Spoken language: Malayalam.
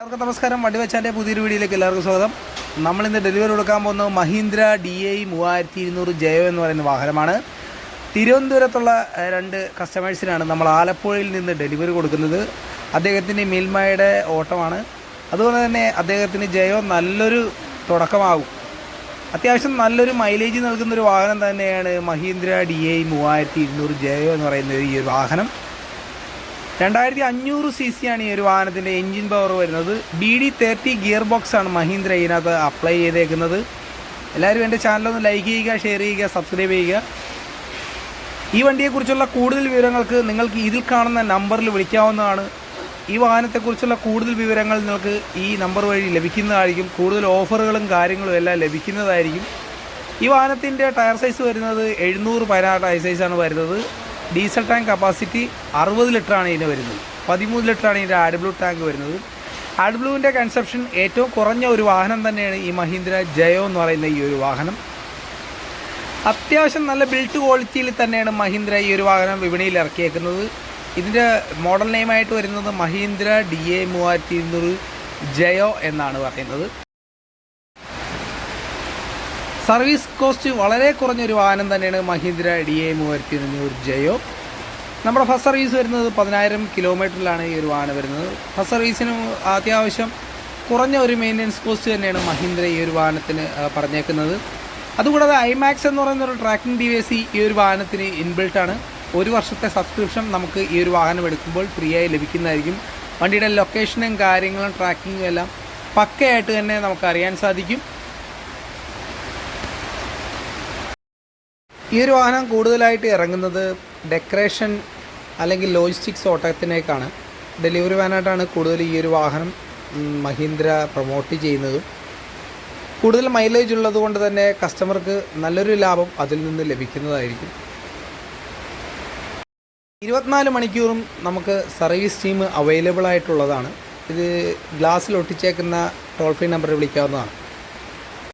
എല്ലാവർക്കും നമസ്കാരം. വണ്ടി വെച്ചാന്റെ പുതിയൊരു വീഡിയോയിലേക്ക് എല്ലാവർക്കും സ്വാഗതം. നമ്മളിന്ന് ഡെലിവറി കൊടുക്കാൻ പോകുന്നത് മഹീന്ദ്ര ഡി ഐ മൂവായിരത്തി ഇരുന്നൂറ് ജയോ എന്ന് പറയുന്ന വാഹനമാണ്. തിരുവനന്തപുരത്തുള്ള രണ്ട് കസ്റ്റമേഴ്സിനാണ് നമ്മൾ ആലപ്പുഴയിൽ നിന്ന് ഡെലിവറി കൊടുക്കുന്നത്. അദ്ദേഹത്തിന്റെ മിൽമയുടെ ഓട്ടമാണ്. അതുപോലെ തന്നെ അദ്ദേഹത്തിന് ജയോ നല്ലൊരു തുടക്കമാകും. അത്യാവശ്യം നല്ലൊരു മൈലേജ് നൽകുന്നൊരു വാഹനം തന്നെയാണ് മഹീന്ദ്ര ഡി ഐ മൂവായിരത്തി ഇരുന്നൂറ് ജയോ എന്ന് പറയുന്ന ഈ വാഹനം. രണ്ടായിരത്തി അഞ്ഞൂറ് സി സി ആണ് ഈ ഒരു വാഹനത്തിന്റെ എൻജിൻ പവർ വരുന്നത്. B D thirty gear box ആണ് മഹീന്ദ്ര ഇതിനകത്ത് അപ്ലൈ ചെയ്തേക്കുന്നത്. എല്ലാവരും എന്റെ ചാനലൊന്ന് ലൈക്ക് ചെയ്യുക ഷെയർ ചെയ്യുക സബ്സ്ക്രൈബ് ചെയ്യുക. ഈ വണ്ടിയെക്കുറിച്ചുള്ള കൂടുതൽ വിവരങ്ങൾക്ക് നിങ്ങൾക്ക് ഇതിൽ കാണുന്ന നമ്പറിൽ വിളിക്കാവുന്നതാണ്. ഈ വാഹനത്തെക്കുറിച്ചുള്ള കൂടുതൽ വിവരങ്ങൾ നിങ്ങൾക്ക് ഈ നമ്പർ വഴി ലഭിക്കുന്നതായിരിക്കും. കൂടുതൽ ഓഫറുകളും കാര്യങ്ങളും എല്ലാം ലഭിക്കുന്നതായിരിക്കും. ഈ വാഹനത്തിന്റെ ടയർ സൈസ് വരുന്നത് എഴുന്നൂറ് പതിനാറ് ടയർ സൈസാണ് വരുന്നത്. ഡീസൽ ടാങ്ക് കപ്പാസിറ്റി അറുപത് ലിറ്ററാണ് ഇതിന് വരുന്നത്. പതിമൂന്ന് ലിറ്ററാണ് ഇതിന്റെ ആഡ് ബ്ലൂ ടാങ്ക് വരുന്നത്. ആഡ് ബ്ലൂവിന്റെ കൺസെപ്ഷൻ ഏറ്റവും കുറഞ്ഞ ഒരു വാഹനം തന്നെയാണ് ഈ മഹീന്ദ്ര ജയോ എന്ന് പറയുന്ന ഈ ഒരു വാഹനം. അത്യാവശ്യം നല്ല ബിൽറ്റ് ക്വാളിറ്റിയിൽ തന്നെയാണ് മഹീന്ദ്ര ഈ ഒരു വാഹനം വിപണിയിൽ ഇറക്കിയേക്കുന്നത്. ഇതിന്റെ മോഡൽ നെയിമായിട്ട് വരുന്നത് മഹീന്ദ്ര ഡി എ മൂവായിരത്തി ഇരുന്നൂറ് ജയോ എന്നാണ് പറയുന്നത്. സർവീസ് കോസ്റ്റ് വളരെ കുറഞ്ഞൊരു വാഹനം തന്നെയാണ് മഹീന്ദ്ര ഡി എ മൂവായിരത്തി അഞ്ഞൂറ് ജയോ നമ്മുടെ ഫസ്റ്റ് സർവീസ് വരുന്നത് പതിനായിരം കിലോമീറ്ററിലാണ് ഈ ഒരു വാഹനം വരുന്നത്. ഫസ്റ്റ് സർവീസിന് അത്യാവശ്യം കുറഞ്ഞ ഒരു മെയിന്റനൻസ് കോസ്റ്റ് തന്നെയാണ് മഹീന്ദ്ര ഈ ഒരു വാഹനത്തിന് പറഞ്ഞേക്കുന്നത്. അതുകൂടാതെ ഐമാക്സ് എന്ന് പറയുന്ന ഒരു ട്രാക്കിംഗ് ഡിവൈസ് ഈ ഒരു വാഹനത്തിന് ഇൻബിൽട്ടാണ് ഒരു വർഷത്തെ സബ്സ്ക്രിപ്ഷൻ നമുക്ക് ഈ ഒരു വാഹനം എടുക്കുമ്പോൾ ഫ്രീ ആയി ലഭിക്കുന്നതായിരിക്കും. വണ്ടിയുടെ ലൊക്കേഷനും കാര്യങ്ങളും ട്രാക്കിങ്ങും എല്ലാം പക്കയായിട്ട് തന്നെ നമുക്ക് അറിയാൻ സാധിക്കും. ഈ ഒരു വാഹനം കൂടുതലായിട്ട് ഇറങ്ങുന്നത് ഡെക്കറേഷൻ അല്ലെങ്കിൽ ലോജിസ്റ്റിക്സ് ഓട്ടത്തിനേക്കാണ്. ഡെലിവറി വാനായിട്ടാണ് കൂടുതൽ ഈ ഒരു വാഹനം മഹീന്ദ്ര പ്രൊമോട്ട് ചെയ്യുന്നതും. കൂടുതൽ മൈലേജ് ഉള്ളത് കൊണ്ട് തന്നെ കസ്റ്റമർക്ക് നല്ലൊരു ലാഭം അതിൽ നിന്ന് ലഭിക്കുന്നതായിരിക്കും. ഇരുപത്തിനാല് മണിക്കൂറും നമുക്ക് സർവീസ് ടീം അവൈലബിൾ ആയിട്ടുള്ളതാണ് ഇത് ഗ്ലാസ്സിൽ ഒട്ടിച്ചേക്കുന്ന ടോൾ ഫ്രീ നമ്പറിൽ വിളിക്കാവുന്നതാണ്.